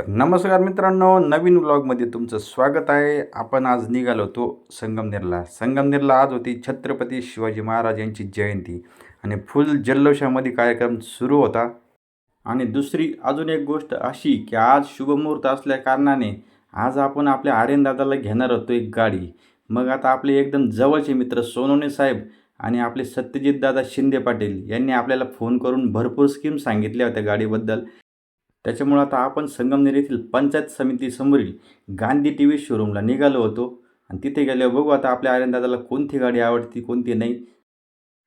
तर नमस्कार मित्रांनो नवीन व्लॉगमध्ये तुमचं स्वागत आहे. आपण आज निघालो होतो संगमनेरला. संगमनेरला आज होती छत्रपती शिवाजी महाराज यांची जयंती आणि फुल जल्लोषामध्ये कार्यक्रम सुरू होता. आणि दुसरी अजून एक गोष्ट अशी की आज शुभमुहूर्त असल्या कारणाने आज आपण आपल्या आर्यन दादाला घेणार होतो एक गाडी. मग आता आपले एकदम जवळचे मित्र सोनवणे साहेब आणि आपले सत्यजित दादा शिंदे पाटील यांनी आपल्याला फोन करून भरपूर स्कीम सांगितल्या होत्या गाडीबद्दल. त्याच्यामुळं आता आपण संगमनेर येथील पंचायत समितीसमोरील गांधी टी व्ही शोरूमला निघालो होतो. आणि तिथे गेल्यावर बघू आता आपल्या आर्यनदादाला कोणती गाडी आवडती कोणती नाही.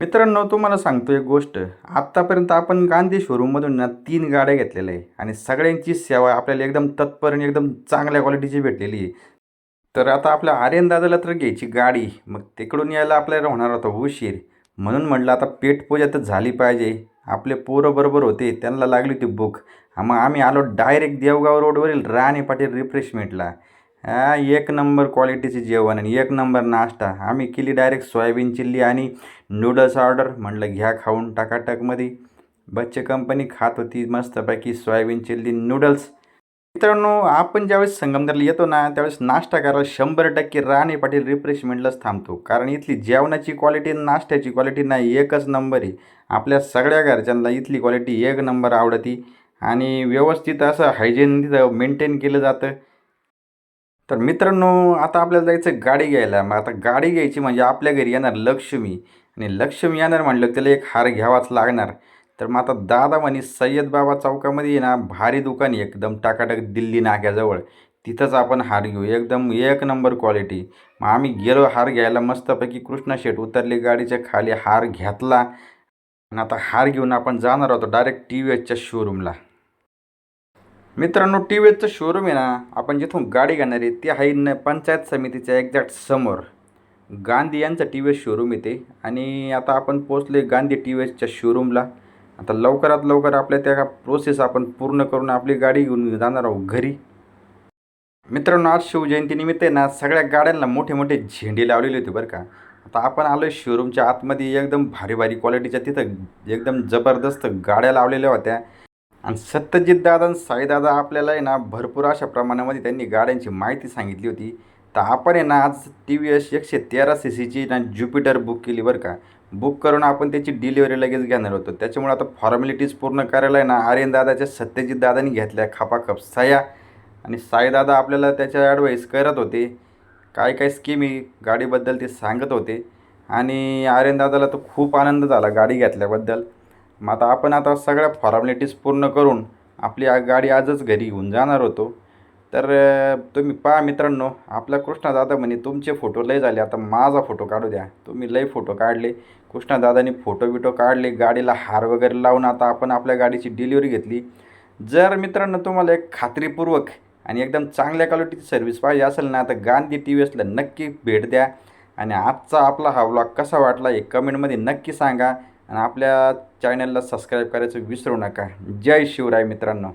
मित्रांनो तुम्हाला सांगतो एक गोष्ट. आत्तापर्यंत आपण गांधी शोरूममधून ना तीन गाड्या घेतलेल्या आहे. आणि सगळ्यांची सेवा आपल्याला एकदम तत्पर आणि एकदम चांगल्या क्वालिटीची भेटलेली आहे. तर आता आपल्या आर्यनदादाला तर घ्यायची गाडी. मग तिकडून यायला आपल्याला होणार होता उशीर. म्हणून म्हटलं आता पेटपूजा तर झाली पाहिजे. आपले पोरं बरोबर होते त्यांना लागली होती हां मग आम्ही आलो डायरेक्ट देवगाव रोडवरील राणे पाटील रिफ्रेशमेंटला. हा एक नंबर क्वालिटीचे जेवण आणि एक नंबर नाश्ता. आम्ही केली डायरेक्ट सोयाबीन चिल्ली आणि नूडल्स ऑर्डर. म्हटलं घ्या खाऊन टाकाटकमध्ये. बच्चे कंपनी खात होती मस्तपैकी सोयाबीन चिल्ली नूडल्स. मित्रांनो आपण ज्यावेळेस संगमनेरला येतो ना त्यावेळेस नाश्ता करायला शंभर टक्के राणे पाटील रिफ्रेशमेंटलाच थांबतो. कारण इथली जेवणाची क्वालिटी नाश्त्याची क्वालिटी नाही एकच नंबर आहे. आपल्या सगळ्या घरच्यांना इथली क्वालिटी एक नंबर आवडती. आणि व्यवस्थित असं हायजीन तिथं मेंटेन केलं जातं. तर मित्रांनो आता आपल्याला जायचं गाडी घ्यायला. मग आता गाडी घ्यायची म्हणजे आपल्या घरी येणार लक्ष्मी. आणि लक्ष्मी येणार म्हणलं त्याला एक हार घ्यावाच लागणार. तर मग आता दादा म्हणे सय्यद बाबा चौकामध्ये आहे ना भारी दुकान आहे. एकदम टाकाटक दिल्ली नाक्याजवळ. तिथंच आपण हार घेऊ. एकदम एक नंबर क्वालिटी मग आम्ही गेलो हार घ्यायला मस्तपैकी कृष्णा शेट उतरले गाडीच्या खाली हार घेतला. आणि आता हार घेऊन आपण जाणार होतो डायरेक्ट टी व्ही एचच्या शोरूमला मित्रांनो टी व्ही एचचं शोरूम आहे ना आपण जिथून गाडी घेणार आहे ते आहे न पंचायत समितीच्या एक्झॅक्ट समोर. गांधी यांचं टी व्ही एस शोरूम येते आणि आता आपण पोचले गांधी टी व्ही एसच्या शोरूमला आता लवकरात लवकर आपल्या त्या प्रोसेस आपण पूर्ण करून आपली गाडी घेऊन जाणार आहोत घरी. मित्रांनो आज शिवजयंतीनिमित्त आहे ना सगळ्या गाड्यांना मोठे मोठे झेंडे लावलेले होते बरं का. आता आपण आलो शोरूमच्या आतमध्ये एकदम भारी भारी क्वालिटीच्या तिथं एकदम जबरदस्त गाड्या लावलेल्या होत्या. आणि सत्यजित दादा आणि साईदादा आपल्याला आहे ना भरपूर अशा प्रमाणामध्ये त्यांनी गाड्यांची माहिती सांगितली होती. तर आपण आहे ना आज टी व्ही एस एकशे तेरा सी सीची ना ज्युपिटर बुक केली बरं का. बुक करून आपण त्याची डिलिव्हरी लगेच घेणार होतो. त्याच्यामुळे आता फॉर्मॅलिटीज पूर्ण करायला आहे ना आर्यन दादाच्या सत्यजित दादानी घेतल्या खापाखप सया आणि साईदादा आपल्याला त्याच्या ॲडवाईस करत होते. काय काय स्कीमी गाडीबद्दल ते सांगत होते. आणि आर्यन दादाला तर खूप आनंद झाला गाडी घेतल्याबद्दल. मग आता आपण आता सगळ्या फॉर्मॅलिटीज पूर्ण करून आपली आ गाडी आजच घरी घेऊन जाणार होतो. तर तुम्ही पहा मित्रांनो आपला कृष्णादादा म्हणे तुमचे फोटो लय झाले आता माझा फोटो काढू द्या. तुम्ही लय फोटो काढले. कृष्णादादानी फोटो बिटो काढले गाडीला हार वगैरे लावून आता आपण आपल्या गाडीची डिलिव्हरी घेतली. जर मित्रांनो तुम्हाला एक खात्रीपूर्वक आणि एकदम चांगल्या क्वालिटीची सर्व्हिस पाहिजे असेल ना तर गांधी टी व्ही एसला नक्की भेट द्या. आणि आजचा आपला हा व्लॉग कसा वाटला हे कमेंटमध्ये नक्की सांगा. आणि आपल्या चॅनलला सबस्क्राईब करायचं विसरू नका. जय शिवराय मित्रांनो.